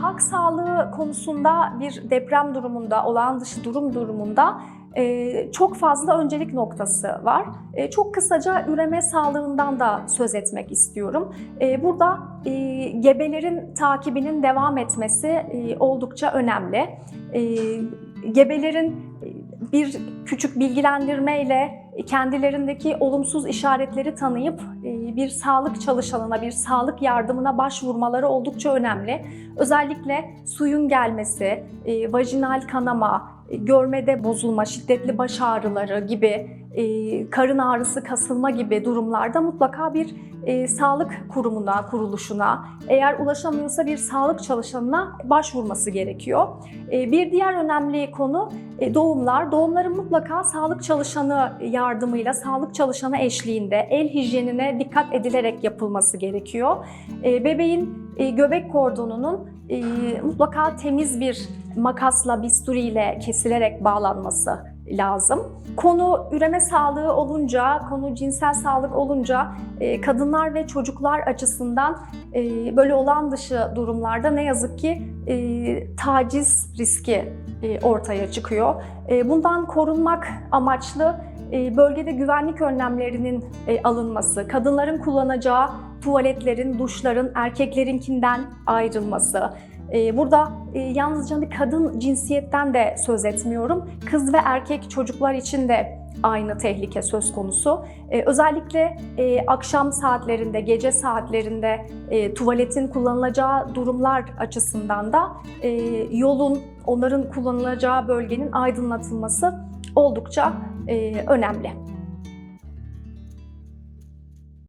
Halk sağlığı konusunda bir deprem durumunda, olağan dışı durum durumunda e, çok fazla öncelik noktası var. E, çok kısaca üreme sağlığından da söz etmek istiyorum. E, burada gebelerin takibinin devam etmesi oldukça önemli. Gebelerin bir küçük bilgilendirmeyle kendilerindeki olumsuz işaretleri tanıyıp e, bir sağlık çalışanına, bir sağlık yardımına başvurmaları oldukça önemli. Özellikle suyun gelmesi, e, vajinal kanama, e, görmede bozulma, şiddetli baş ağrıları gibi, e, karın ağrısı, kasılma gibi durumlarda mutlaka bir e, sağlık kurumuna, kuruluşuna, eğer ulaşamıyorsa bir sağlık çalışanına başvurması gerekiyor. E, bir diğer önemli konu e, doğumlar. Doğumların mutlaka sağlık çalışanı yardımıyla, sağlık çalışanı eşliğinde el hijyenine dikkat edilerek yapılması gerekiyor. E, bebeğin e, göbek kordonunun e, mutlaka temiz bir makasla, bisturiyle kesilerek bağlanması lazım. Konu üreme sağlığı olunca, konu cinsel sağlık olunca e, kadınlar ve çocuklar açısından böyle olağan dışı durumlarda ne yazık ki taciz riski ortaya çıkıyor. Bundan korunmak amaçlı bölgede güvenlik önlemlerinin e, alınması, kadınların kullanacağı tuvaletlerin, duşların erkeklerinkinden ayrılması, e, Burada e, yalnızca bir kadın cinsiyetten de söz etmiyorum. Kız ve erkek çocuklar için de aynı tehlike söz konusu. E, Özellikle e, akşam saatlerinde, gece saatlerinde tuvaletin kullanılacağı durumlar açısından da yolun, onların kullanılacağı bölgenin aydınlatılması oldukça önemli.